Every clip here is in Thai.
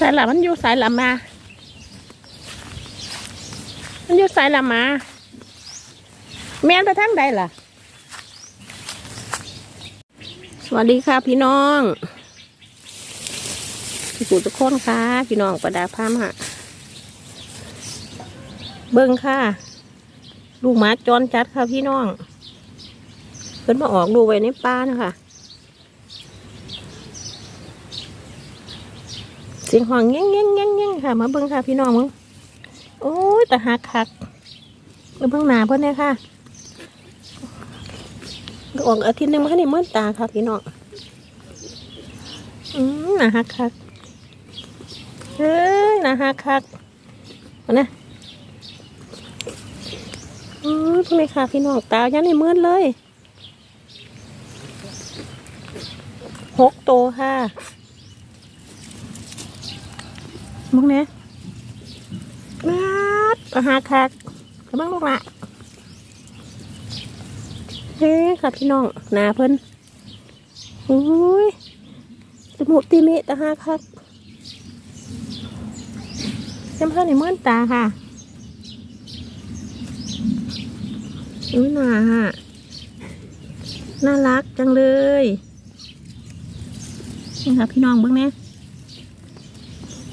สายละมันอยู่สายละมา มันอยู่สายละมา แม่นไปทางใดล่ะ สวัสดีค่ะพี่น้องพี่ปู่ทุกคนค่ะ พี่น้องประดาพามะเบิ้งค่ะ ลูกหมาจรจัดค่ะพี่น้องเพิ่นมาออกดูไว้ในป่านะคะ เสียงห้องแง่งแง่งแง่งแง่งค่ะ มาเบิ้งค่ะ พี่น้องมึงโอ้ยแต่หักคักมาเบิ้งหนาเพิ่นเนี่ยค่ะออกอาทิตย์หนึงมันก็ได้เมื่อตาค่ะ พี่น้องอืมหนาหักคักเฮ้ยหนาหักคักมาเนี่ยอือทำไมค่ะ พี่น้องตายังในเมืดเลยหกโตค่ะ มึงเนี่ยนัดอาหารคักกระบังลูกละเฮ้ค่ะพี่น้องหนาเพิ่นอุ้ยจมูกตีเมตตาหาคักจำเพิ่นในเมื่นตาค่ะอุ้ยหนาฮะน่ารักจังเลยนี่ค่ะพี่น้องเบิ้งเนี่ย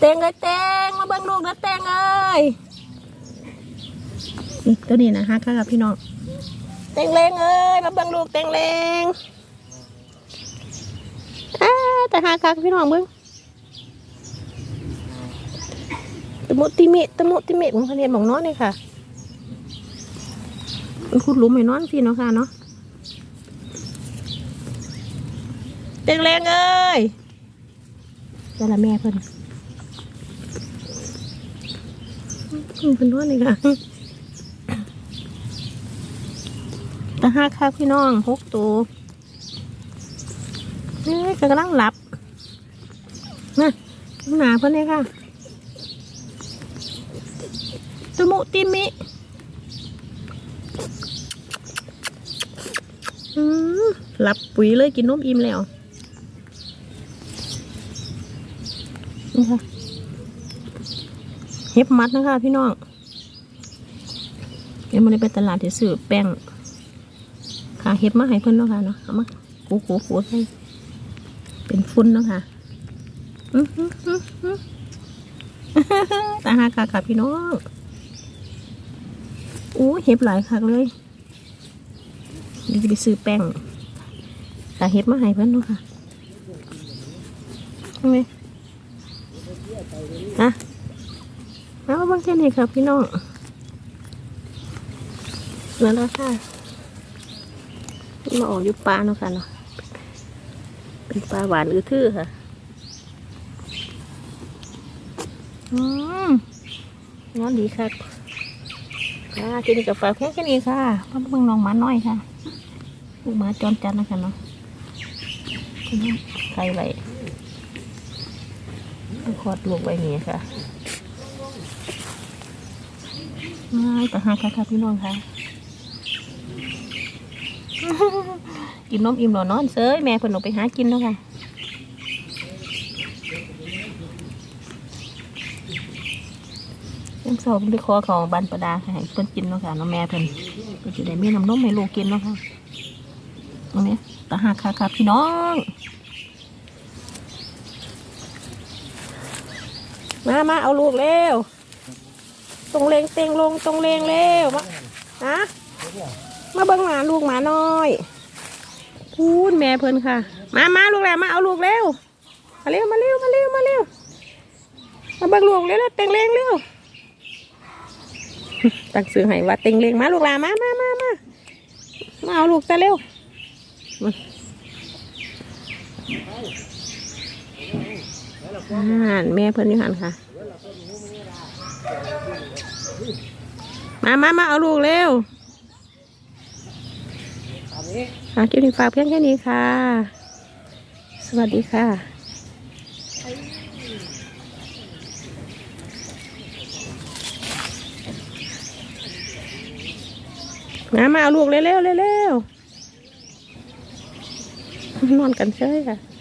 ตงเอ้ยเตงมาเบิ้งลูกนะเตงเอ้ยนี่ตัวนี้นะฮะค่ะกับพี่น้องเตงเลงเอ้ยมาเบิ้งลูกเตงเลงอ้าแต่หาค่ะพี่น้องเบิ้งตะมุติเมะตะมุติเมะผมเขาเรียนบอกน้อยเลยค่ะมันขุดหลุมให้นอนพี่เนาะค่ะเนาะเตงแรงเอ้ยแต่ละแม่เพิ่นอืม เพิ่นด้วยนี่ค่ะตาห้าค่ะพี่น้องหกตัวนี่กำลังหลับนะหนาเพิ่นเลยค่ะตะมุติมิหลับปุ๋ยเลยกินนมอิ่มแล้วนี่ค่ะ เฮ็บมัดนะคะ พี่น้องเดี๋ยวมันได้ไปตลาดที่ซื้อแป้งค่ะเฮ็บมาให้เพิ่อนเนาะค่ะเนาะเอามาขูขูขูให้เป็นฟุ้นเนาะค่ะตาหาค่ะค่ะพี่น้องโอ้เฮ็บหลายคักเลยเดี๋ยวจะไปซื้อแป้งค่เฮ็บมาให้เพิ่อนเนาะค่ะทำไม นะ เอาบางแค่นี้ครับพี่น้องนั่นแล้วค่ะมาออกอยู่ปลาเนาะค่ะเนาะเป็นปลาหวานอือทื่อค่ะ อืมนอนดีค่ะค่ะกินกับฝาแค่แค่นี้ค่ะพ่อเพิ่งน้องหมาน้อยค่ะลูกหมาจรจัดนะคะเนาะใครไว้คลอดลูกไว้นี่ค่ะ ไม่แต่หาค่ะค่ะพี่น้องค่ะกินนมอิ่มหนอนอนเซยแม่เพิ่นออกไปหากินแล้วค่ะยังสอบไปคอเขาบันประดาค่ะเพิ่นกินแล้วค่ะน้องแม่เพิ่นก็จะได้มีน้ำนมให้ลูกกินแล้วค่ะตรงนี้ต่หาค่ะค่ะพี่น้องมามาเอาลูกเร็ว ตรงเลงเตงลงตรงเลงเร็วมาฮะมาเบิ้งหมาลูกหมาน้อยพูดแม่เพิ่นค่ะ มามาลูกแหละมาเอาลูกเร็วมาเร็วมาเร็วมาเร็วมาเร็วมาเบิ้งลูกเร็วเตงเลงเร็วตั้งซื้อให้ว่าเตงเลงมาลูกหลามามามามามาเอาลูกซะเร็วมาอ่านแม่เพิ่นอยู่หันค่ะ มามามาเอาลูกเร็วค่ะคลิปนี้ฝากเพียงแค่นี้ค่ะ สวัสดีค่ะมามาเอาลูกเร็วๆเร็วนอนกันเฉยค่ะ